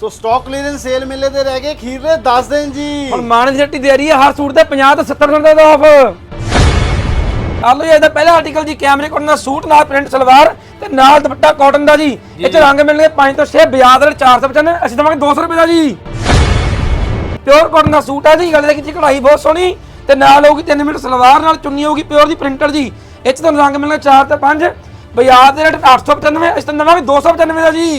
ਸੋ stock clearance sale ਮੇਲੇ ਤੇ ਰਹਿ ਗਏ ਖੀਰਲੇ 10 ਦਿਨ ਜੀ। ਹੁਣ ਮਾਨ ਦੀ ਹੱਟੀ ਦੇ ਰਹੀ ਹੈ ਹਰ ਸੂਟ ਤੇ 50 ਤੋਂ 70% ਦਾ ਆਫ ਆਲੋ ਜੀ ਇਹਦਾ ਪਹਿਲਾ ਆਰਟੀਕਲ ਜੀ ਕੈਮਰੇ ਕੋਟਨ ਦਾ ਸੂਟ ਨਾਲ ਪ੍ਰਿੰਟ ਸਲਵਾਰ ਤੇ ਨਾਲ ਦੁਪੱਟਾ ਕਾਟਨ ਦਾ ਜੀ। ਇਹ ਚ ਰੰਗ ਮਿਲਣਗੇ 5 ਤੋਂ 6 ਬਾਜ਼ਾਰ ਦੇ 495 ਅਸੀਂ ਦਵਾਂਗੇ 200 ਰੁਪਏ ਦਾ ਜੀ। ਪਿਓਰ ਕਾਟਨ ਦਾ ਸੂਟ ਹੈ ਜੀ ਗਲੇ ਦੇ ਵਿੱਚ ਕਢਾਈ ਬਹੁਤ ਸੋਹਣੀ ਤੇ ਨਾਲ ਹੋਊਗੀ 3 ਮੀਟਰ ਸਲਵਾਰ ਨਾਲ ਚੁੰਨੀ ਹੋਊਗੀ ਪਿਓਰ ਦੀ ਪ੍ਰਿੰਟਰ ਜੀ। ਇਹ ਚ ਤੁਹਾਨੂੰ ਰੰਗ ਮਿਲਣਗੇ 4 ਤੇ 5 ਬਾਜ਼ਾਰ ਦੇ ਰੇਟ 895 ਅਸੀਂ ਤੁਹਾਨੂੰ ਦਵਾਂਗੇ 295 ਦਾ ਜੀ।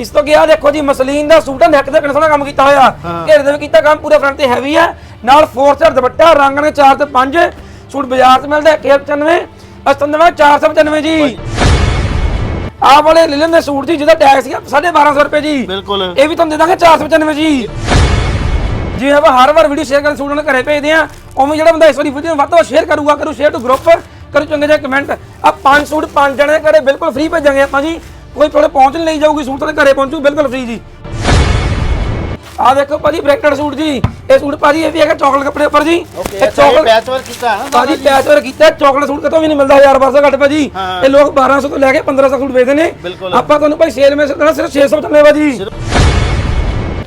ਇਸ ਤੋਂ ਗਿਆ ਦੇਖੋ ਜੀ ਮਸਲੀਨ ਦਾ ਸੂਟ ਹੈ ਨੈਕ ਤੇ ਕਿੰਨਾ ਸੋਹਣਾ ਕੰਮ ਕੀਤਾ ਹੋਇਆ। ਘੇਰੇ ਦੇ ਵੀ ਕੀਤਾ ਕੰਮ ਪੂਰਾ ਫਰੰਟ ਤੇ ਹੈਵੀ ਹੈ ਨਾਲ ਫੋਰ ਸੈਟ ਦੁਪੱਟਾ ਰੰਗ ਨੇ 4 ਤੇ 5 ਸੂਟ ਬਾਜ਼ਾਰ 'ਚ ਮਿਲਦਾ 195 ਅਸਤੰਦਵਾ 495 ਜੀ। ਆਹ ਵਾਲੇ ਲਿਲਨ ਦੇ ਸੂਟ ਜੀ ਜਿਹਦਾ ਟੈਗ ਸੀਗਾ 1250 ਰੁਪਏ ਜੀ। ਬਿਲਕੁਲ। ਇਹ ਵੀ ਤੁਹਾਨੂੰ ਦੇ ਦਾਂਗੇ 495 ਜੀ। ਜਿਵੇਂ ਆਪਾਂ ਹਰ ਵਾਰ ਵੀਡੀਓ ਸ਼ੇਅਰ ਕਰਨ ਸੂਟ ਉਹਨਾਂ ਘਰੇ ਭੇਜਦੇ ਆ। ਉਵੇਂ ਜਿਹੜਾ ਬੰਦਾ ਇਸ ਵਾਰੀ ਵੀਡੀਓ ਵੱਧ ਤੋਂ ਸ਼ੇਅਰ ਕਰੂਗਾ ਕਰੂ ਸ਼ੇਅਰ ਟੂ ਗਰੁੱਪ ਕਰੂ ਚੰਗੇ ਜਿਹੇ ਕਮੈਂਟ ਆ ਪੰਜ ਸੂਟ ਪੰਜ ਜਣੇ ਘਰੇ ਬਿਲਕੁਲ ਫ੍ਰੀ ਭੇਜਾਂਗੇ ਆਪਾਂ ਜੀ। ਕੋਈ ਥੋੜੇ ਪਹੁੰਚ ਨਹੀਂ ਲਈ ਜਾਊਗੀ ਸੂਟ ਤੁਹਾਡੇ ਘਰੇ ਪਹੁੰਚੂ ਬਿਲਕੁਲ ਫ੍ਰੀ ਜੀ। ਆ ਦੇਖੋ ਭਾਜੀ ਬ੍ਰੈਕਟਡ ਸੂਟ ਜੀ ਇਹ ਸੂਟ ਭਾਜੀ ਇਹ ਵੀ ਹੈਗਾ ਚਾਕਲੇਟ ਕੱਪੜੇ ਉੱਪਰ ਜੀ। ਇਹ ਚਾਕਲੇਟ ਪੈਚ ਵਰਕ ਕੀਤਾ ਹੈ ਨਾ ਭਾਜੀ ਪੈਚ ਵਰਕ ਕੀਤਾ ਚਾਕਲੇਟ ਸੂਟ ਕਿਤੋਂ ਵੀ ਨਹੀਂ ਮਿਲਦਾ ਯਾਰ ਬਸ ਘੱਟ ਭਾਜੀ। ਹਾਂ। ਇਹ ਲੋਕ 1200 ਤੋਂ ਲੈ ਕੇ 1500 ਸੂਟ ਵੇਚਦੇ ਨੇ। ਆਪਾਂ ਤੁਹਾਨੂੰ ਭਾਈ ਸੇਲ ਦੇਣਾ ਸਿਰਫ 600 ਚੱਲੇ ਭਾਜੀ।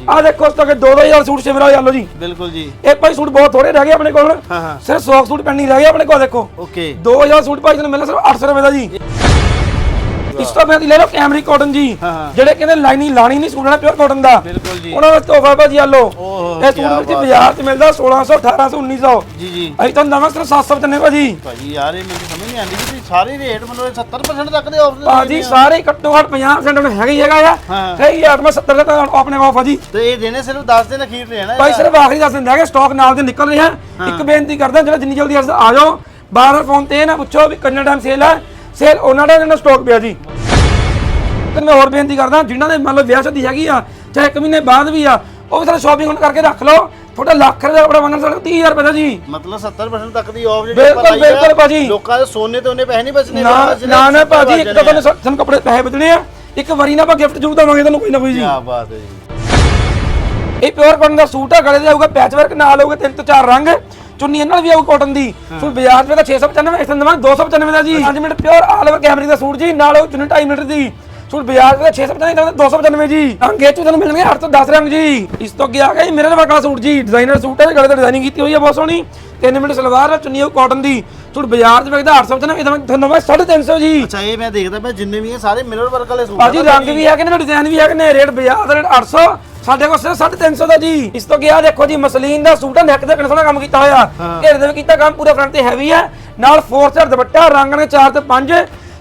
ਆ ਦੇਖੋ ਇਸ ਤੱਕ 2-2000 ਸੂਟ ਸ਼ਿਮਰਾ ਵਾਲੇ ਆਲੋ ਜੀ। ਬਿਲਕੁਲ ਜੀ। ਇਹ ਭਾਈ ਸੂਟ ਬਹੁਤ ਥੋੜੇ ਰਹਿ ਗਏ ਆਪਣੇ ਕੋਲ। ਹਾਂ ਹਾਂ। ਸਿਰਫ 100 ਸੂਟ ਪੈਂਡਿੰਗ ਰਹਿ ਗਏ ਆਪਣੇ ਕੋਲ ਦੇਖੋ। ਓਕੇ 2000 ਸੂਟ ਭਾਈ ਤੁਹਾਨੂੰ ਮਿਲਣਾ ਸਿਰਫ 800 ਰੁਪਏ ਦਾ ਜੀ। ਇਸ ਤੋਂ ਬਾਅਦ ਲੈ ਲਓ ਕੈਮਰੀ ਕਾਟਨ ਜੀ। ਜਿਹੜੇ ਕਹਿੰਦੇ ਲਾਈਨਿੰਗ ਲਾਣੀ ਨਹੀਂ ਸੂਟ ਨਾਲ ਪਿਓਰ ਕਾਟਨ ਦਾ। ਬਿਲਕੁਲ ਜੀ। ਉਹਨਾਂ ਦਾ ਤੋਹਫਾ ਭਾਜੀ ਆ ਲਓ। ਇਹ ਸੂਟ ਵਿੱਚ ਬਾਜ਼ਾਰ 'ਚ ਮਿਲਦਾ 1600 1800 1900 ਜੀ ਜੀ। ਅਸੀਂ ਤੁਹਾਨੂੰ ਦਵਾਂਗੇ ਸਿਰਫ 700 ਚੱਲੇ ਭਾਜੀ। ਭਾਜੀ ਯਾਰ ਇਹ ਮੈਨੂੰ ਸਮਝ ਨਹੀਂ ਆਉਂਦੀ ਕਿ ਤੁਸੀਂ ਸਾਰੇ ਰੇਟ ਮਤਲਬ 70% ਤੱਕ ਦੇ ਆਫਰ ਭਾਜੀ ਸਾਰੇ ਘੱਟੋ ਘੱਟ 50% ਨੂੰ ਹੈਗਾ ਹੀ ਹੈਗਾ ਆ। ਹਾਂ। ਕਈ ਆਟਮਾ 70 ਦਾ ਆਪਣੇ ਆਫ ਆ ਜੀ ਤੇ ਇਹ ਦੇਣੇ ਸਿਰਫ 10 ਦਿਨ ਅਖੀਰ ਹੈ ਨਾ ਭਾਈ ਸਿਰਫ ਆਖਰੀ ਦੱਸ ਦਿੰਦਾ ਕਿ ਸਟਾਕ ਨਾਲ ਦੇ ਨਿਕਲ ਰਿਹਾ ਇੱਕ ਬੇਨਤੀ ਕਰਦਾ ਜਿਹੜਾ ਜਿੰਨੀ ਜਲਦੀ ਆ ਜਾਓ ਬਾਰ ਬਾਰ ਫੋਨ ਤੇ ਨਾ ਪੁੱਛੋ ਵੀ ਕੰਨਾ ਟਾਈਮ ਸੇਲ ਹੈ ਸੇਲ ਉਹਨਾਂ ਦਾ ਜਿਹੜਾ ਸਟਾਕ ਪਿਆ ਜੀ। ਤੇ ਮੈਂ ਹੋਰ ਬੇਨਤੀ ਕਰਦਾ ਜਿਨ੍ਹਾਂ ਦੇ ਮੰਨ ਲਓ ਵਿਆਹ ਸ਼ਾਦੀ ਹੈਗੀ ਆ ਚਾਹੇ ਇੱਕ ਮਹੀਨੇ ਬਾਅਦ ਵੀ ਆ ਉਹ ਵੀ ਸਾਰਾ ਸ਼ਾਪਿੰਗ ਕਰਕੇ ਰੱਖ ਲਓ। ਤੁਹਾਡਾ ਲੱਖ ਰੁਪਏ ਦਾ ਕੱਪੜਾ ਮੰਗਣ ਸਾਡਾ 30000 ਰੁਪਏ ਦਾ ਜੀ। ਮਤਲਬ 70% ਤੱਕ ਦੀ ਆਫ ਬਿਲਕੁਲ, ਲਾਈ ਆ, ਬਿਲਕੁਲ ਭਾਜੀ। ਲੋਕਾਂ ਦੇ ਸੋਨੇ ਤੇ ਉਹਨੇ ਪੈਸੇ ਨਹੀਂ ਬਚਨੇ ਨਾ ਨਾ ਭਾਜੀ ਇੱਕ ਤਾਂ ਤੁਹਾਨੂੰ ਸਾਨੂੰ ਕੱਪੜੇ ਪੈਸੇ ਬਚਣੇ ਆ। ਇੱਕ ਵਾਰੀ ਨਾ ਆਪਾਂ ਗਿਫਟ ਜ਼ਰੂਰ ਦੇਵਾਂਗੇ ਤੁਹਾਨੂੰ ਕੋਈ ਨਾ ਕੋਈ ਜੀ। ਕਿਆ ਬਾਤ ਹੈ ਜੀ। ਇਹ ਪਿਓਰ ਕਾਟਨ ਦਾ ਸੂਟ ਆ ਗਲੇ ਤੇ ਆਊਗਾ ਪੈਚ ਵਰਕ ਨਾਲ ਆਊਗਾ ਤਿੰਨ ਤੋਂ ਚਾਰ ਰੰਗ। ਚੁੰਨੀ ਇਹਨਾਂ ਨਾਲ ਵੀ ਆਊ ਕਾਟਨ ਦੀ। ਸੂਟ ਬਾਜ਼ਾਰ ਚ ਵੇਗਾ 695 ਇਸ ਨੰਬਰ 295 ਦਾ ਜੀ। 5 minute pure all over cambric ਦਾ ਸੂਟ ਜੀ ਨਾਲ ਉਹ ਚੁੰਨੀ 2.5 ਮੀਟਰ ਦੀ। ਸੂਟ ਬਾਜ਼ਾਰ ਚ 695 ਦਾ 295 ਜੀ। ਰੰਗ ਇਹ ਚ ਤੁਹਾਨੂੰ ਮਿਲਣਗੇ 8 ਤੋਂ 10 ਰੰਗ ਜੀ। ਇਸ ਤੋਂ ਅੱਗੇ ਆ ਗਿਆ ਜੀ ਮਿਰਰ ਵਰਕ ਵਾਲਾ ਸੂਟ ਜੀ। ਡਿਜ਼ਾਈਨਰ ਸੂਟ ਹੈ ਗਲੇ ਤੇ ਡਿਜ਼ਾਈਨਿੰਗ ਕੀਤੀ ਹੋਈ ਹੈ ਬਹੁਤ ਸੋਹਣੀ। 3 ਮਿੰਟ ਸਲਵਾਰ ਆ ਚੁੰਨੀ ਉਹ ਕਾਟਨ ਦੀ। ਸੂਟ ਬਾਜ਼ਾਰ ਚ ਵੇਚਦਾ 895 ਇਹਦਾ ਮੈਂ ਤੁਹਾਨੂੰ ਮੈਂ 350 ਜੀ। ਅੱਛਾ ਇਹ ਮੈਂ ਦੇਖਦਾ ਪਿਆ ਜਿੰਨੇ ਵੀ ਇਹ ਸਾਰੇ ਮਿਰਰ ਵਰਕ ਵਾਲੇ ਸੂਟ ਭਾਜੀ ਰੰਗ ਵੀ ਹੈਗੇ ਨੇ ਡਿਜ਼ਾਈਨ ਵੀ ਹੈਗੇ ਨੇ ਰੇਟ ਬਾਜ਼ਾਰ ਦਾ ਰੇਟ 800 ਸਾਡੇ ਕੋਲ ਸਿਰਫ 350 ਦਾ ਜੀ। ਇਸ ਤੋਂ ਗਿਆ ਦੇਖੋ ਜੀ ਮਸਲੀਨ ਦਾ ਸੂਟ ਹੈ ਨੈਕ ਤੇ ਕਿੰਨਾ ਸੋਹਣਾ ਕੰਮ ਕੀਤਾ ਹੋਇਆ। ਘੇਰੇ ਦੇ ਵੀ ਕੀਤਾ ਕੰਮ ਪੂਰਾ ਫਰੰਟ ਤੇ ਹੈਵੀ ਹੈ ਨਾਲ ਫੋਰ ਸੈਟ ਦੁਪੱਟਾ ਰੰਗ ਨੇ 4 ਤੇ 5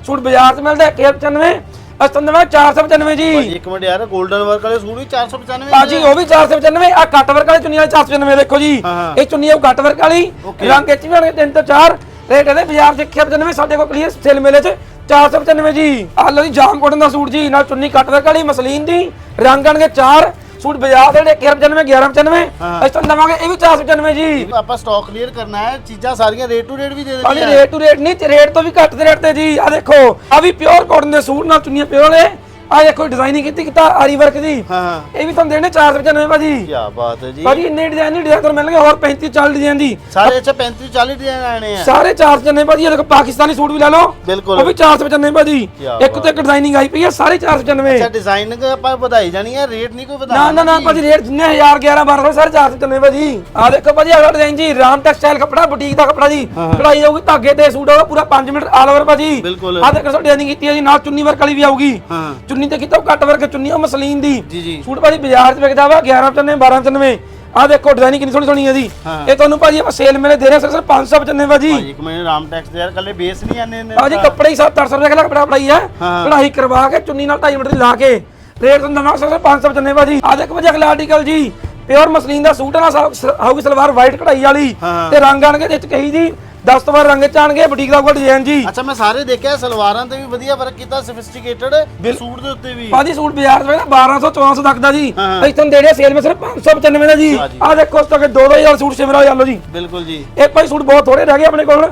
ਸੂਟ ਬਾਜ਼ਾਰ 'ਚ ਮਿਲਦਾ 195 ਅਸਤੰਦਵਾ 495 ਜੀ। ਇੱਕ ਮਿੰਟ ਯਾਰ 골ਡਨ ਵਰਕ ਵਾਲੇ ਸੂਟ ਵੀ 495 ਭਾਜੀ ਉਹ ਵੀ 495 ਆ ਕੱਟ ਵਰਕ ਵਾਲੀ ਚੁੰਨੀ ਵਾਲੀ 495 ਦੇਖੋ ਜੀ। ਇਹ ਚੁੰਨੀ ਉਹ ਕੱਟ ਵਰਕ ਵਾਲੀ। ਰੰਗ ਇੱਚ ਵੀ ਹੋਣਗੇ 3 ਤੋਂ 4 ਰੇਟ ਇਹਦੇ ਬਾਜ਼ਾਰ 'ਚ 195 ਸਾਡੇ ਕੋਲ ਕਲੀਅਰ ਸੇਲ ਮੇਲੇ 'ਚ 495 ਜੀ। ਆਹ ਲਓ ਜੀ ਜਾਮ ਕੋਟਨ ਦਾ ਸੂਟ ਜੀ ਨਾਲ ਚੁੰਨੀ ਕੱਟ ਵਰਕ ਵਾਲੀ ਮਸਲੀਨ ਦੀ ਰੰਗ ਆਣਗੇ 4 ਸੂਟ ਬਾਜ਼ਾਰ ਦੇ ਜਿਹੜੇ 195 1195 ਅਸੀਂ ਤਾਂ ਲਵਾਂਗੇ ਇਹ ਵੀ 495 ਜੀ। ਆਪਾਂ ਸਟਾਕ ਕਲੀਅਰ ਕਰਨਾ ਹੈ ਚੀਜ਼ਾਂ ਸਾਰੀਆਂ ਰੇਟ ਟੂ ਰੇਟ ਵੀ ਦੇ ਭਾਜੀ ਦੇਣੀਆਂ ਰੇਟ ਟੂ ਰੇਟ ਨਹੀਂ ਰੇਟ ਤੋਂ ਵੀ ਘੱਟ ਦੇ ਰੇਟ ਤੇ ਜੀ। ਆ ਦੇਖੋ ਆ ਵੀ ਪਿਓਰ ਕਾਟਨ ਦੇ ਸੂਟ ਨਾਲ ਚੁੰਨੀਆਂ ਪਿਓਰ ਵਾਲੇ ਆ ਦੇਖੋ ਡਿਜ਼ਾਈਨਿੰਗ ਕੀਤੀ ਕੀਤਾ ਆਰੀ ਵਰਕ ਦੀ। ਹਾਂ। ਹਾਂ ਇਹ ਵੀ ਤੁਹਾਨੂੰ ਦੇਣੇ 495 ਭਾਜੀ। ਕੀ ਬਾਤ ਹੈ ਜੀ। ਭਾਜੀ ਇੰਨੇ ਡਿਜ਼ਾਈਨ ਨਹੀਂ ਡਿਜ਼ਾਈਨ ਤੁਹਾਨੂੰ ਮਿਲਣਗੇ ਹੋਰ 35 40 ਡਿਜ਼ਾਈਨ ਦੀ। ਸਾਰੇ ਅੱਛਾ 35 40 ਡਿਜ਼ਾਈਨ ਆਣੇ ਆ। ਸਾਰੇ 495 ਭਾਜੀ ਇਹ ਦੇਖੋ ਪਾਕਿਸਤਾਨੀ ਸੂਟ ਵੀ ਲੈ ਲਓ। ਬਿਲਕੁਲ। ਉਹ ਵੀ 495 ਭਾਜੀ। ਇੱਕ ਤੋਂ ਇੱਕ ਡਿਜ਼ਾਈਨਿੰਗ ਆਈ ਪਈ ਹੈ ਸਾਰੇ 495 ਅੱਛਾ ਡਿਜ਼ਾਈਨ ਆਪਾਂ ਵਧਾਈ ਜਾਣੀ ਹੈ ਰੇਟ ਨਹੀਂ ਕੋਈ ਨਾ ਵਧਾਉਣਾ ਨਾ ਨਾ ਭਾਜੀ ਰੇਟ ਜਿੰਨੇ 1000 11 1200 ਸਾਰੇ 495 ਭਾਜੀ। ਆ ਦੇਖੋ ਭਾਜੀ ਅਗਲਾ ਡਿਜ਼ਾਈਨ ਜੀ ਰਾਮ ਟੈਕਸਟਾਈਲ ਕਪੜਾ ਬੁਟੀਕ ਦਾ ਕਪੜਾ ਜੀ। ਕਢਾਈ ਆਊਗੀ ਧਾਗੇ ਤੇ ਸੂਟ ਆਊਗਾ ਪੂਰਾ 5 ਮੀਟਰ ਆਲ ਓਵਰ ਭਾਜੀ। ਬਿਲਕੁਲ। ਆ ਦੇਖੋ ਡਿਜ਼ਾਈਨਿੰਗ ਕੀਤੀ ਹੈ ਜੀ ਨਾਲ ਚੁੰਨੀ ਵਰਕ ਵਾਲੀ ਵੀ ਆਊਗੀ। ਹਾਂ। ਚੁੰਨੀ ਤੇ ਕੀਤਾ ਕੱਟ ਵਰਕ ਚੁੰਨੀ ਉਹ ਮਸਲੀਨ ਦੀ। ਜੀ ਜੀ। ਸੂਟ ਭਾਜੀ ਬਾਜ਼ਾਰ 'ਚ ਵਿਕਦਾ ਵਾ 1195 1295 ਆ ਦੇਖੋ ਡਿਜ਼ਾਈਨਿੰਗ ਕਿੰਨੀ ਸੋਹਣੀ ਸੋਹਣੀ ਹੈ ਜੀ ਹਾਂ। ਇਹ ਤੁਹਾਨੂੰ ਭਾਜੀ ਆਪਾਂ ਸੇਲ ਮੇਲੇ ਦੇ ਰਹੇ ਹਾਂ ਸਿਰਫ 595 ਭਾਜੀ। ਭਾਜੀ ਇੱਕ ਮਿੰਟ ਰਾਮ ਟੈਕਸ ਦੇ ਯਾਰ ਕੱਲੇ ਬੇਸ ਨਹੀਂ ਆਨੇ ਨੇ ਭਾਜੀ ਕੱਪੜੇ ਹੀ 7-800 ਰੁਪਏ ਦਾ ਕਪੜਾ ਪੜਾਈ ਹੈ ਹਾਂ। ਕਢਾਈ ਕਰਵਾ ਕੇ ਚੁੰਨੀ ਨਾਲ 2.5 ਮੀਟਰ ਦੀ ਲਾ ਕੇ। ਰੇਟ ਤੁਹਾਨੂੰ ਦਵਾਂਗਾ ਸਿਰਫ 595 ਭਾਜੀ। ਆ ਦੇਖੋ ਭਾਜੀ ਅਗਲਾ ਆਰਟੀਕਲ ਜੀ। ਪਿਓਰ ਮਸਲੀਨ ਦਾ ਸੂਟ ਹੈ ਨਾ ਸਾ- ਸਲਵਾਰ ਵਾਈਟ ਕਢਾਈ ਵਾਲੀ। ਹਾਂ। ਤੇ ਰੰਗ ਆਣਗੇ ਵਿੱਚ ਕਹੀ ਜੀ। 10 ਤੋਂ ਬਾਅਦ ਰੰਗ ਚ ਆਣਗੇ ਬੁਟੀਕ ਦਾ ਕੋਈ ਡਿਜ਼ਾਈਨ ਜੀ। ਅੱਛਾ ਮੈਂ ਸਾਰੇ ਦੇਖਿਆ ਸਲਵਾਰਾਂ ਤੇ ਵੀ ਵਧੀਆ ਵਰਕ ਕੀਤਾ ਸੋਫਿਸਟੀਕੇਟਡ ਸੂਟ ਦੇ ਉੱਤੇ ਵੀ। ਭਾਜੀ ਸੂਟ ਬਾਜ਼ਾਰ ਚ ਵੇਖਦਾ 1200 1400 ਤੱਕ ਦਾ ਜੀ। ਹਾਂ। ਅਸੀਂ ਤੁਹਾਨੂੰ ਦੇ ਰਹੇ ਸੇਲ ਵਿੱਚ ਸਿਰਫ 595 ਦਾ ਜੀ। ਆ ਦੇਖੋ ਇਸ ਤੱਕ 2000 ਸੂਟ ਸਿਮਰਾ ਹੋ ਲਓ ਜੀ। ਬਿਲਕੁਲ ਜੀ। ਇਹ ਭਾਈ ਸੂਟ ਬਹੁਤ ਥੋੜੇ ਰਹਿ ਗਏ ਆਪਣੇ ਕੋਲ।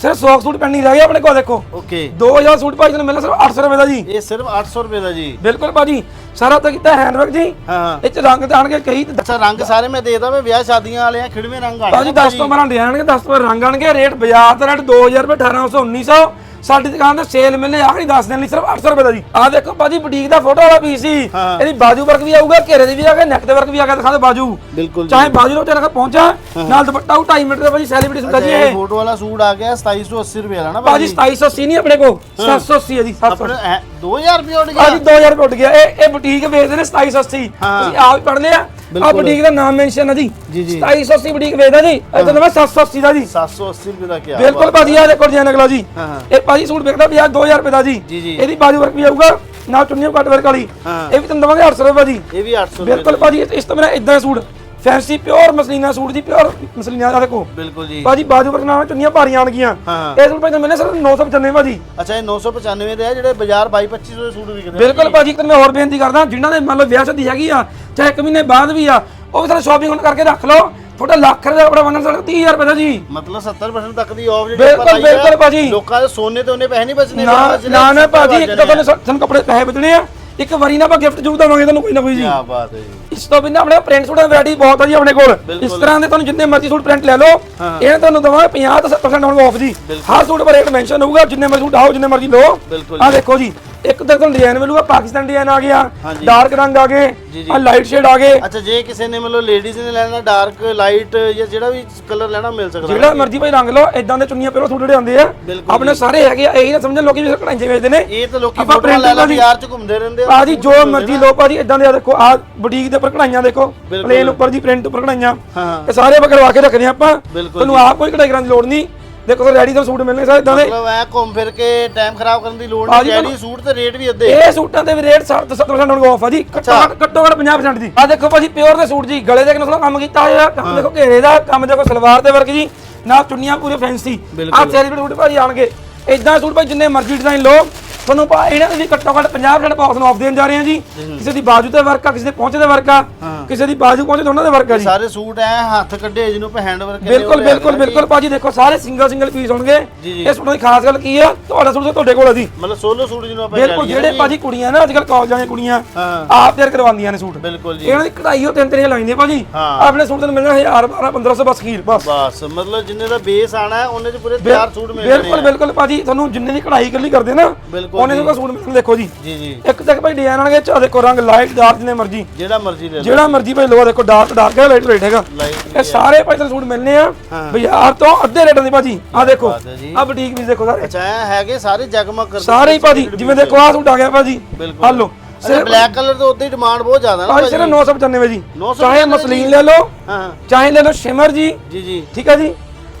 ਸਿਰਫ 100 ਸੂਟ ਪੈਂਡਿੰਗ ਰਹਿ ਗਏ ਆਪਣੇ ਕੋਲ ਦੇਖੋ। ਓਕੇ। 2000 ਸੂਟ ਭਾਈ ਤੁਹਾਨੂੰ ਮਿਲਣਾ ਸਿਰਫ 800 ਰੁਪਏ ਦਾ ਜੀ। ਇਹ ਸਿਰਫ 800 ਰੁਪਏ ਦਾ ਜੀ। ਬਿਲਕੁਲ ਭਾਜੀ ਸਾਰਾ ਤਾਂ ਕੀਤਾ ਹੈਂਡ ਵਰਕ ਜੀ। ਹਾਂ ਇਹ ਚ ਰੰਗ ਤਾਂ ਆਣਗੇ ਕਈ ਤੇ ਅੱਛਾ ਰੰਗ ਸਾਰੇ ਮੈਂ ਦੇਖਦਾ ਮੈਂ ਵਿਆਹ ਸ਼ਾਦੀਆਂ ਵਾਲੇ ਆ ਖਿੜਵੇਂ ਰੰਗ ਆਣੇ ਭਾਜੀ 10 ਤੋਂ 12 ਡਿਜ਼ਾਈਨ ਆਣਗੇ 10 ਤੋਂ ਰੰਗ ਆਣਗੇ ਰੇਟ ਬਾਜ਼ਾਰ ਦਾ ਰੇਟ 2000 ਰੁਪਏ 1800 1900 ਸਾਡੀ ਦੁਕਾਨ ਤੇ ਸੇਲ ਮਿਲਨੇ ਆਖਰੀ 10 ਦਿਨ ਲਈ ਸਿਰਫ 800 ਰੁਪਏ ਦਾ ਜੀ। ਆਹ ਦੇਖੋ ਭਾਜੀ ਬੁਟੀਕ ਦਾ ਫੋਟੋ ਵਾਲਾ ਪੀਸ ਸੀ। ਇਹਦੀ ਬਾਜੂ ਵਰਕ ਵੀ ਆਊਗਾ ਘੇਰੇ ਦੀ ਵੀ ਆਗਾ ਨੈਕ ਦੇ ਵਰਕ ਵੀ ਆਗਾ ਦਿਖਾ ਦੇ ਬਾਜੂ। ਬਿਲਕੁਲ ਚਾਹੇ ਬਾਜੂ ਨੂੰ ਤੇਰੇ ਕੋਲ ਪਹੁੰਚਾ ਨਾਲ ਦੁਪੱਟਾ ਉਹ 2.5 ਮੀਟਰ ਦਾ ਭਾਜੀ ਸੈਲੀਬ੍ਰਿਟੀ ਹੁੰਦਾ ਜੀ ਇਹ ਫੋਟੋ ਵਾਲਾ ਸੂਟ ਆ ਗਿਆ 2780 ਰੁਪਏ ਵਾਲਾ ਨਾ ਭਾਜੀ 2780 ਨਹੀਂ ਆਪਣੇ ਕੋਲ 780 ਹੈ ਜੀ 780 ਆਪਣੇ ਐ- 2000 ਰੁਪਏ ਉੱਡ ਗਿਆ। ਭਾਜੀ 2000 ਰੁਪਏ ਉੱਡ ਗਿਆ। ਇਹ ਇਹ ਬੁਟੀਕ ਵੇਚਦੇ ਨੇ 2780 ਹਾਂ। ਤੁਸੀਂ ਆਪ ਹੀ ਪੜ ਲਿਆ। ਆ। ਬੁਟੀਕ ਦਾ ਨਾਮ ਮੈਂਸ਼ਨ ਹੈ ਜੀ ਜੀ, ਜੀ। 2780 ਬੁਟੀਕ ਵੇਚਦਾ ਜੀ ਤਾਂ ਮੈਂ 780 ਦਾ ਜੀ 780 ਰੁਪਏ ਦਾ ਕੀ ਬਿਲਕੁਲ ਭਾਜੀ ਆ ਦੇਖੋ ਡਿਜ਼ਾਈਨ ਅਗਲਾ ਜੀ। ਇਹ ਭਾਜੀ ਸੂਟ ਵਿਕਦਾ ਪਿਆ 2000 ਰੁਪਏ ਦਾ ਜੀ। ਇਹਦੀ ਬਾਜੂ ਵਰਕ ਵੀ ਆਊਗਾ ਨਾਲ ਚੁੰਨੀਆਂ ਕੱਟ ਵਰਕ ਵਾਲੀ। ਇਹ ਵੀ ਤੁਹਾਨੂੰ ਦਵਾਂਗੇ 800 ਰੁਪਏ ਭਾਜੀ ਇਹ ਵੀ 800 ਰੁਪਏ ਬਿਲਕੁਲ ਭਾਜੀ ਇਸ ਤੋਂ ਬਿਨਾ ਇਦਾਂ ਸੂਟ ਫੈਂਸੀ ਪਿਓਰ ਮਸਲੀਨਾ ਸੂਟ ਦੀ ਪਿਓਰ ਮਸਲੀਨਾ ਦਾ ਦੇਖੋ। ਬਿਲਕੁਲ ਜੀ। ਭਾਜੀ ਬਾਜੂ ਵਰਕ ਨਾਲ ਚੁੰਨੀਆਂ ਭਾਰੀਆਂ ਆਣਗੀਆਂ ਹਾਂ। ਇਹ ਸੂਟ ਭਾਜੀ ਤੁਹਾਨੂੰ ਮਿਲਣੇ ਸਿਰਫ 995 ਭਾਜੀ। ਅੱਛਾ ਇਹ 995 ਦੇ ਆ ਜਿਹੜੇ ਬਾਜ਼ਾਰ 22 2500 ਦੇ ਸੂਟ ਵਿਕਦੇ ਆ ਬਿਲਕੁਲ ਭਾਜੀ ਇੱਕ ਮੈਂ ਹੋਰ ਬੇਨਤੀ ਕਰਦਾ ਜਿਨ੍ਹਾਂ ਦੇ ਮੰਨ ਲਓ ਵਿਆਹ ਸ਼ਾਦੀ ਹੈਗੀ ਆ ਚਾਹੇ ਇੱਕ ਮਹੀਨੇ ਬਾਅਦ ਵੀ ਆ ਉਹ ਵੀ ਸਾਰਾ ਸ਼ਾਪਿੰਗ ਹੁਣ ਕਰਕੇ ਰੱਖ ਲਓ। ਤੁਹਾਡਾ ਲੱਖ ਰੁਪਏ ਦਾ ਕੱਪੜਾ ਬਣਨ ਸਾਡਾ 30000 ਰੁਪਏ ਦਾ ਜੀ। ਮਤਲਬ 70% ਤੱਕ ਦੀ ਆਫ ਜਿਹੜੀ ਬਿਲਕੁਲ, ਲਾਈ ਆ, ਬਿਲਕੁਲ ਭਾਜੀ। ਲੋਕਾਂ ਦੇ ਸੋਨੇ ਤੇ ਉਹਨੇ ਪੈਸੇ ਨਹੀਂ ਬਚਨੇ ਨਾ ਨਾ ਨਾ ਭਾਜੀ ਇੱਕ ਤਾਂ ਤੁਹਾਨੂੰ ਤੁਹਾਨੂੰ ਕੱਪੜੇ ਪੈਸੇ ਬਚਣੇ ਆ। ਇੱਕ ਵਾਰੀ ਨਾ ਆਪਾਂ ਗਿਫਟ ਜ਼ਰੂਰ ਦੇਵਾਂਗੇ ਤੁਹਾਨੂੰ ਕੋਈ ਨਾ ਕੋਈ ਜੀ। ਕਿਆ ਬਾਤ ਹੈ ਜੀ। ਇਸ ਤੋਂ ਬਿਨਾਂ ਆਪਣੇ ਪ੍ਰਿੰਟ ਸੂਟਾਂ ਦੀ ਵੈਰਾਈਟੀ ਬਹੁਤ ਆ ਜੀ ਆਪਣੇ ਕੋਲ। ਇਸ ਤਰ੍ਹਾਂ ਦੇ ਤੁਹਾਨੂੰ ਜਿੰਨੇ ਮਰਜ਼ੀ ਸੂਟ ਪ੍ਰਿੰਟ ਲੈ ਲਓ। ਇਹ ਤੁਹਾਨੂੰ ਦਵਾਂਗੇ 50 ਤੋਂ 70% ਹੁਣ ਆਫ ਜੀ। ਹਰ ਸੂਟ ਪਰ ਰੇਟ ਮੈਂਸ਼ਨ ਹੋਊਗਾ ਜਿੰਨੇ ਮਰਜ਼ੀ ਸੂਟ ਆਓ ਜਿੰਨੇ ਮਰਜ਼ੀ ਲਓ। ਆ ਦੇਖੋ ਜੀ ਇੱਕ ਤਾਂ ਤੁਹਾਨੂੰ ਡਿਜ਼ਾਈਨ ਮਿਲੂਗਾ ਪਾਕਿਸਤਾਨ ਡਿਜ਼ਾਈਨ ਆ ਗਿਆ। ਡਾਰਕ ਰੰਗ ਆ ਗਏ। ਆ ਲਾਈਟ ਸ਼ੇਡ ਆ ਗਏ। ਅੱਛਾ ਜੇ ਕਿਸੇ ਨੇ ਮਤਲਬ ਲੇਡੀਜ਼ ਨੇ ਲੈਣਾ ਡਾਰਕ ਲਾਈਟ ਜਾਂ ਜਿਹੜਾ ਵੀ ਕਲਰ ਲੈਣਾ ਮਿਲ ਸਕਦਾ ਜਿਹੜਾ ਮਰਜ਼ੀ ਭਾਈ ਰੰਗ ਲਓ ਇਦਾਂ ਦੇ ਚੁੰਨੀਆਂ ਪਹਿਲਾਂ ਜਿਹੜੇ ਆਉਂਦੇ ਆ ਆਪਣੇ ਸਾਰੇ ਹੈਗੇ ਆ ਇਹੀ ਨਾ ਸਮਝਣ ਲੋਕੀ ਵੀ ਕਢਾਈਆਂ ਵੇਚਦੇ ਨੇ। ਇਹ ਤਾਂ ਲੋਕੀ ਲੈ ਲੈ ਦੀ- ਬਾਜ਼ਾਰ 'ਚ ਘੁੰਮਦੇ ਰਹਿੰਦੇ ਆ ਭਾਜੀ ਜੋ ਮਰਜ਼ੀ ਲਓ ਭਾਜੀ ਇਦਾਂ ਦੇ ਆ ਦੇਖੋ ਆ ਬੁਟੀਕ ਦੇ ਉੱਪਰ ਕਢਾਈਆਂ ਦੇਖੋ। ਪਲੇਨ ਉੱਪਰ ਜੀ ਪ੍ਰਿੰਟ ਉੱਪਰ ਕਢਾਈਆਂ ਹਾਂ। ਇਹ ਸਾਰੇ ਆਪਾਂ ਕਰਵਾ ਕੇ ਰੱਖਦੇ ਆਪਾਂ। ਤੁਹਾਨੂੰ ਆਪ ਕੋਈ ਕਢਾਈ ਕਰਨ ਦੀ ਲੋੜ ਨਹੀਂ। ਦੇਖੋ ਸਰ ਰੈਡੀ ਤੋਂ ਸੂਟ ਮਿਲਣੇ ਸਾਰੇ ਇਦਾਂ ਦੇ। ਮਤਲਬ ਐ ਘੁੰਮ ਫਿਰ ਕੇ ਟਾਈਮ ਖਰਾਬ ਕਰਨ ਦੀ ਲੋੜ ਭਾਜੀ ਨਹੀਂ ਜਿਹੜੀ ਸੂਟ ਤੇ ਰੇਟ ਵੀ ਅੱਧੇ। ਇਹ ਸੂਟਾਂ ਦੇ ਵੀ ਰੇਟ 60 ਤੋਂ 70% ਹੁਣ ਆਫ ਆ ਜੀ। ਘੱਟੋ ਘੱਟ ਘੱਟੋ ਘੱਟ 50% ਦੀ। ਆ ਦੇਖੋ ਭਾਜੀ ਪਿਓਰ ਦੇ ਸੂਟ ਜੀ ਗਲੇ ਦੇ ਕਿੰਨਾ ਸੋਹਣਾ ਕੰਮ ਕੀਤਾ ਹੋਇਆ। ਕੰਮ ਦੇਖੋ ਘੇਰੇ ਦਾ ਕੰਮ ਦੇਖੋ ਸਲਵਾਰ ਦੇ ਵਰਕ ਜੀ। ਨਾਲ ਚੁੰਨੀਆਂ ਪੂਰੇ ਫੈਂਸੀ ਆ ਸੈਲੀਬ੍ਰਿਟੀ ਸੂਟ ਭਾਜੀ ਆਣਗੇ। ਇਦਾਂ ਸੂਟ ਭਾਈ ਜਿੰਨੇ ਮਰਜ਼ੀ ਡਿਜ਼ਾਈਨ ਲਓ। ਤੁਹਾਨੂੰ ਪਾ ਇਹਨਾਂ ਦੇ ਵੀ ਘੱਟੋ ਘੱਟ 50% ਆਫ ਨੂੰ ਆਫ ਦੇਣ ਜਾ ਰਹੇ ਹਾਂ ਜੀ। ਕਿਸੇ ਦੀ ਬਾਜੂ ਤੇ ਵਰਕ ਆ ਕਿਸੇ ਦੇ ਪਹੁੰਚੇ ਦੇ ਵਰਕ ਆ। ਕਿਸੇ ਦੀ ਬਾਜੂ ਪਹੁੰਚੇ ਦੋਨਾਂ ਦੇ ਵਰਕ ਆ ਜੀ। ਸਾਰੇ ਸੂਟ ਐ ਹੱਥ ਕੱਢੇ ਜਿਹਨੂੰ ਆਪਾਂ ਹੈਂਡ ਵਰਕ ਬਿਲਕੁਲ ਬਿਲਕੁਲ ਬਿਲਕੁਲ ਭਾਜੀ ਦੇਖੋ ਸਾਰੇ ਸਿੰਗਲ ਸਿੰਗਲ ਪੀਸ ਹੋਣਗੇ। ਇਹ ਸੂਟਾਂ ਦੀ ਖਾਸ ਗੱਲ ਕੀ ਆ? ਤੁਹਾਡਾ ਸੂਟ ਤਾਂ ਤੁਹਾਡੇ ਕੋਲ ਆ ਜੀ। ਮਤਲਬ ਸੋਲੋ ਸੂਟ ਜਿਹਨੂੰ ਆਪਾਂ ਬਿਲਕੁਲ ਜਿਹੜੇ ਭਾਜੀ ਕੁੜੀਆਂ ਨਾ ਅੱਜਕੱਲ ਕਾਲਜਾਂ ਦੀਆਂ ਕੁੜੀਆਂ ਹਾਂ। ਆਪ ਤਿਆਰ ਕਰਵਾਉਂਦੀਆਂ ਨੇ ਸੂਟ। ਬਿਲਕੁਲ ਜੀ। ਇਹਨਾਂ ਦੀ ਕਢਾਈ ਉਹ ਤਿੰਨ ਤਿੰਨ ਲਾਈਂਦੇ ਭਾਜੀ। ਹਾਂ। ਆਪਣੇ ਸੂਟ ਤੁਹਾਨੂੰ ਮਿਲਣਾ 1000 12 1500 ਬਸ ਖੀਰ ਬਸ। ਬਸ ਮਤਲਬ ਜਿੰਨੇ ਦਾ ਬੇਸ ਆਣਾ ਹੈ ਉਹਨੇ ਚ ਪੂਰੇ ਤਿਆਰ ਸੂਟ ਮਿਲ ਜਾਣੇ ਬਿਲਕੁਲ ਬਿਲਕੁਲ ਭਾਜੀ ਤੁਹਾਨੂੰ ਜਿੰਨੇ ਦੀ ਕਢਾਈ ਕਰਦੇ ਨਾ ਉਹਨੇ ਦਾ ਸੂਟ ਮਿਲਣ ਦੇਖੋ ਜੀ। ਜੀ ਜੀ। ਇੱਕ ਤੱਕ ਭਾਈ ਡਿਜ਼ਾਈਨ ਆਣਗੇ ਚਾ ਦੇਖੋ ਰੰਗ ਲਾਈਟ ਡਾਰਕ ਜਿੰਨੇ ਮਰਜ਼ੀ। ਜਿਹੜਾ ਮਰਜ਼ੀ ਲੈ ਜਿਹੜਾ ਮਰਜ਼ੀ ਭਾਈ ਲੋ ਦੇਖੋ ਡਾਰਕ ਡਾਰਕ ਹੈ ਲਾਈਟ ਰੇਟ ਹੈਗਾ। ਲਾਈਟ ਇਹ ਸਾਰੇ ਭਾਈ ਤੁਹਾਨੂੰ ਸੂਟ ਮਿਲਨੇ ਆ। ਬਾਜ਼ਾਰ ਤੋਂ ਅੱਧੇ ਰੇਟਾਂ ਦੇ ਭਾਜੀ। ਆ ਦੇਖੋ। ਆ ਬੁਟੀਕ ਵੀ ਦੇਖੋ ਸਾਰੇ। ਅੱਛਾ ਹੈਗੇ ਸਾਰੇ ਜਗਮਗ ਕਰਦੇ ਸਾਰੇ ਹੀ ਭਾਜੀ ਜਿਵੇਂ ਦੇਖੋ ਆ ਸੂਟ ਆ ਗਿਆ ਭਾਜੀ। ਆ ਲੋ ਅੱਛਾ ਬਲੈਕ ਕਲਰ ਦੇ ਉੱਤੇ ਡਿਮਾਂਡ ਬਹੁਤ ਜ਼ਿਆਦਾ ਨਾ ਭਾਜੀ ਸਿਰਫ 995 ਜੀ। 995 ਚਾਹੇ ਮਸਲੀਨ ਲੈ ਲਓ ਹਾਂ। ਚਾਹੇ ਲੈ ਲਓ ਸ਼ਿਮਰ ਜੀ। ਜੀ ਜੀ। ਠੀਕ ਹੈ ਜੀ?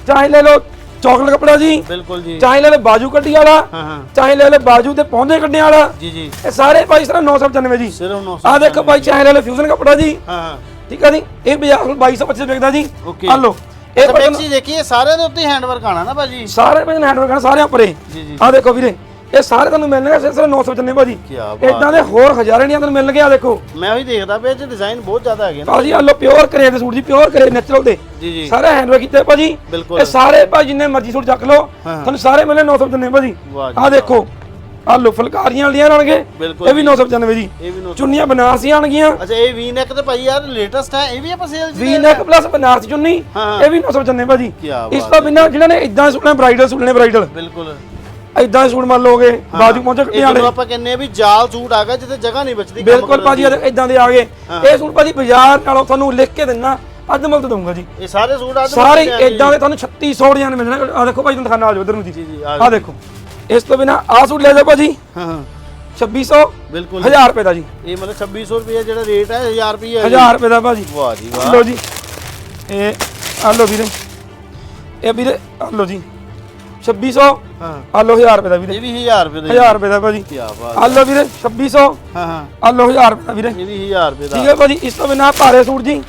ਚਾਹੇ ਲੈ ਲਓ ਚਾਕਲੇਟ ਕਪੜਾ ਜੀ। ਬਿਲਕੁਲ ਜੀ। ਚਾਹੇ ਲੈ ਲਓ ਬਾਜੂ ਕੱਢੀ ਵਾਲਾ ਹਾਂ ਹਾਂ। ਚਾਹੇ ਲੈ ਲਓ ਬਾਜੂ ਤੇ ਪੌਂਦੇ ਕੱਢਣ ਵਾਲਾ। ਜੀ ਜੀ। ਇਹ ਸਾਰੇ ਭਾਈ ਸਿਰਫ 995 ਜੀ। ਸਿਰਫ 900 ਆ ਦੇਖੋ ਭਾਈ ਚਾਹੇ ਲੈ ਲਓ ਫਿਊਜ਼ਨ ਕਪੜਾ ਜੀ। ਹਾਂ ਹਾਂ। ਠੀਕ ਹੈ ਜੀ। ਇਹ ਬਾਜ਼ਾਰ ਨੂੰ 2225 ਵਿਕਦਾ ਜੀ। ਆ ਲਓ। ਇਹ ਚੀਜ਼ ਦੇਖੀਏ ਸਾਰਿਆਂ ਦੇ ਉੱਤੇ ਹੈਂਡ ਵਰਕ ਆਣਾ ਨਾ ਭਾਜੀ। ਸਾਰੇ ਭਾਈ ਹੈਂਡਵਰਕ ਹਨ ਸਾਰੇ ਉੱਪਰੇ ਜੀ ਜੀ। ਆ ਦੇਖੋ ਵੀਰੇ। ਇਹ ਸਾਰੇ ਤੁਹਾਨੂੰ ਮਿਲਣਗੇ ਸਿਰਫ 995 ਭਾਜੀ। ਕੀ ਬਾਤ ਇਦਾਂ ਦੇ ਹੋਰ ਹਜ਼ਾਰਾਂ ਨਹੀਂ ਤੁਹਾਨੂੰ ਮਿਲਣਗੇ ਆ ਦੇਖੋ। ਮੈਂ ਉਹੀ ਦੇਖਦਾ ਪਿਆ ਇਹ ਡਿਜ਼ਾਈਨ ਬਹੁਤ ਜ਼ਿਆਦਾ ਹੈਗੇ ਨਾ। ਭਾਜੀ ਆ ਲੋ ਪਿਓਰ ਕਰੇਵ ਦੇ ਸੂਟ ਜੀ ਪਿਓਰ ਕਰੇਵ ਨੈਚੁਰਲ ਦੇ। ਜੀ ਜੀ। ਸਾਰੇ ਹੈਂਡਵਰਕ ਕੀਤੇ ਭਾਜੀ। ਬਿਲਕੁਲ। ਇਹ ਸਾਰੇ ਭਾਜੀ ਜਿੰਨੇ ਮਰਜ਼ੀ ਸੂਟ ਚੱਕ ਲਓ। ਤੁਹਾਨੂੰ ਸਾਰੇ ਮਿਲਣੇ 995 ਭਾਜੀ। ਵਾਹ ਜੀ ਆ ਦੇਖੋ ਆ ਲੋ ਫੁਲਕਾਰੀਆਂ ਵਾਲੀਆਂ ਆਣਗੇ ਬਿਲਕੁਲ ਇਹ ਵੀ 995 ਜੀ। ਇਹ ਵੀ ਨੋ ਚੁੰਨੀਆਂ ਬਨਾਰਸੀ ਆਣਗੀਆਂ ਅੱਛਾ ਇਹ ਵੀ ਨੈਕ ਤੇ ਭਾਈ ਯਾਰ ਲੇਟੈਸਟ ਹੈ ਇਹ ਵੀ ਆਪਾਂ ਸੇਲ ਵੀ ਨੈਕ ਪਲੱਸ ਬਨਾਰਸੀ ਚੁੰਨੀ। ਹਾਂ। ਇਹ ਵੀ 995 ਭਾਜੀ। ਕਿਆ ਇਸ ਤੋਂ ਬਿਨਾਂ ਜਿਹਨਾਂ ਨੇ ਇਦਾਂ ਸੁਣਨਾ ਬ੍ਰਾਈਡਲ ਸੁਣਨੇ ਬ੍ਰਾਈਡਲ ਬਿਲਕੁਲ। ਇਦਾਂ ਸੁਣ ਮੰਨ ਲੋਗੇ ਬਾਜੂ ਪਹੁੰਚੇ ਜਦੋਂ ਆਪਾਂ ਕਹਿੰਨੇ ਆ ਵੀ ਜਾਲ ਸੂਟ ਆ ਗਿਆ ਜਿੱਥੇ ਜਗ੍ਹਾ ਨਹੀਂ ਬਚਦੀ ਬਿਲਕੁਲ ਭਾਜੀ। ਇਦਾਂ ਦੇ ਆ ਗਏ ਇਹ ਸੂਟ ਭਾਜੀ ਬਾਜ਼ਾਰ ਨਾਲੋਂ ਤੁਹਾਨੂੰ ਲਿਖ ਕੇ ਦਿੰਨਾ ਅੱਧ ਮੁੱਲ ਤੇ ਦਊਂਗਾ ਜੀ। ਇਹ ਸਾਰੇ ਸੂਟ ਆ ਸਾਰੇ ਇਦਾਂ ਦੇ ਤੁਹਾਨੂੰ 3600 ਡਿਜ਼ਾਈਨ ਮਿਲਣਾ ਆ ਦੇਖੋ ਭਾਜੀ ਤੁਹਾਨੂੰ ਦਿਖਾਣਾ ਆ ਜਾਓ ਇਧਰ ਨੂੰ ਜੀ। ਆ ਦੇਖੋ ਇਸ ਤੋਂ ਬਿਨਾ ਆ ਸੂਟ ਲੈ ਜਾਓ ਭਾਜੀ। ਹਾਂ ਹਾਂ। 2600 ਬਿਲਕੁਲ 1000 ਰੁਪਏ ਦਾ ਜੀ। ਇਹ ਮਤਲਬ 2600 ਰੁਪਏ ਜਿਹੜਾ ਰੇਟ ਹੈ 1000 ਰੁਪਏ 1000 ਰੁਪਏ ਦਾ ਭਾਜੀ। ਵਾਹ ਜੀ ਵਾਹ। ਲਓ ਜੀ। ਇਹ ਆ ਲਓ ਵੀਰੇ। ਇਹ ਵੀਰੇ ਆ ਲਓ ਜੀ। 2600 ਹਾਂ। ਆ ਲਓ 1000 ਰੁਪਏ ਦਾ ਵੀਰੇ। ਇਹ ਵੀ 1000 ਰੁਪਏ ਦਾ 1000 ਰੁਪਏ ਦਾ ਭਾਜੀ। ਕੀ ਬਾਤ ਆ ਲਓ ਵੀਰੇ 2600 ਹਾਂ ਹਾਂ। ਆ ਲਓ 1000 ਰੁਪਏ ਦਾ ਵੀਰੇ। ਇਹ ਵੀ 1000 ਰੁਪਏ ਦਾ। ਠੀਕ ਹੈ ਭਾਜੀ ਇਸ ਤੋਂ ਬਿਨਾ ਭਾਰੇ ਸੂਟ ਜੀ।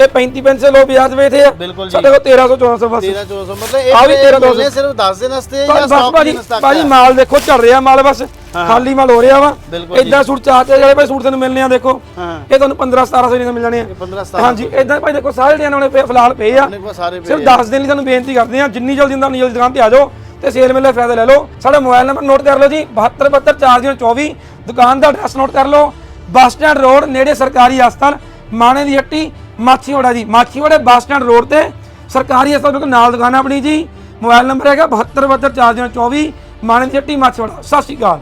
ਇਹ 35 ਪੈਸੇ ਲੋ ਵਿਆਜ ਵੇਥੇ ਆ। ਬਿਲਕੁਲ ਜੀ। ਸਾਡੇ ਕੋਲ 1300 1400 ਬਸ। 13 1400 ਮਤਲਬ ਵੀ ਇਹ 13 ਮਿਲਨੇ ਸਿਰਫ 10 ਦਿਨ ਵਾਸਤੇ ਜਾਂ ਬਸ ਭਾਜੀ ਦਿਨ ਤੱਕ ਭਾਜੀ ਮਾਲ ਦੇਖੋ ਚੱਲ ਰਿਹਾ ਮਾਲ ਬਸ। ਖਾਲੀ ਮਾਲ ਹੋ ਰਿਹਾ ਵਾ। ਬਿਲਕੁਲ ਜੀ। ਇਦਾਂ ਸੂਟ ਚਾਹਤੇ ਜਿਹੜੇ ਭਾਈ ਸੂਟ ਤੁਹਾਨੂੰ ਮਿਲਨੇ ਆ ਦੇਖੋ। ਹਾਂ। ਇਹ ਤੁਹਾਨੂੰ 15 1700 ਦੇ ਮਿਲ ਜਾਣੇ ਆ। 15 17 ਹਾਂਜੀ ਇਦਾਂ ਭਾਈ ਦੇਖੋ ਸਾਰੇ ਡਿਜ਼ਾਈਨ ਵਾਲੇ ਪਏ ਫਿਲਹਾਲ ਪਏ ਆ। ਆਪਣੇ ਕੋਲ ਸਾਰੇ ਸਿਰਫ 10 ਦਿਨ ਲਈ ਤੁਹਾਨੂੰ ਬੇਨਤੀ ਕਰਦੇ ਆ ਜਿੰਨੀ ਜਲਦੀ ਹੁੰਦਾ ਉਨੀ ਜਲਦੀ ਦੁਕਾਨ ਤੇ ਆ ਜਾਓ ਤੇ ਸੇਲ ਮੇਲੇ ਫਾਇਦਾ ਲੈ ਲਓ। ਸਾਡਾ ਮੋਬਾਈਲ ਨੰਬਰ ਨੋਟ ਕਰ ਲਓ ਜੀ 72724024 ਦੁਕਾਨ ਦਾ ਐਡਰੈਸ ਨੋਟ ਕਰ ਲਓ। ਬੱਸ ਸਟੈਂਡ ਰੋਡ ਨੇੜੇ ਸਰਕਾਰੀ ਹਸਪਤਾਲ ਮਾਣੇ ਦੀ ਹੱਟੀ। ਮਾਛੀਵਾੜਾ ਜੀ। ਮਾਛੀਵਾੜੇ ਬੱਸ ਸਟੈਂਡ ਰੋਡ ਤੇ ਸਰਕਾਰੀ ਹਸਪਤਾਲ ਬਿਲਕੁਲ ਨਾਲ ਦੁਕਾਨ ਆ ਆਪਣੀ ਜੀ। ਮੋਬਾਈਲ ਨੰਬਰ ਹੈਗਾ 72724024 ਮਾਨਵ ਜੱਟੀ ਮਾਛੀਵਾੜਾ। ਸਤਿ ਸ਼੍ਰੀ ਅਕਾਲ।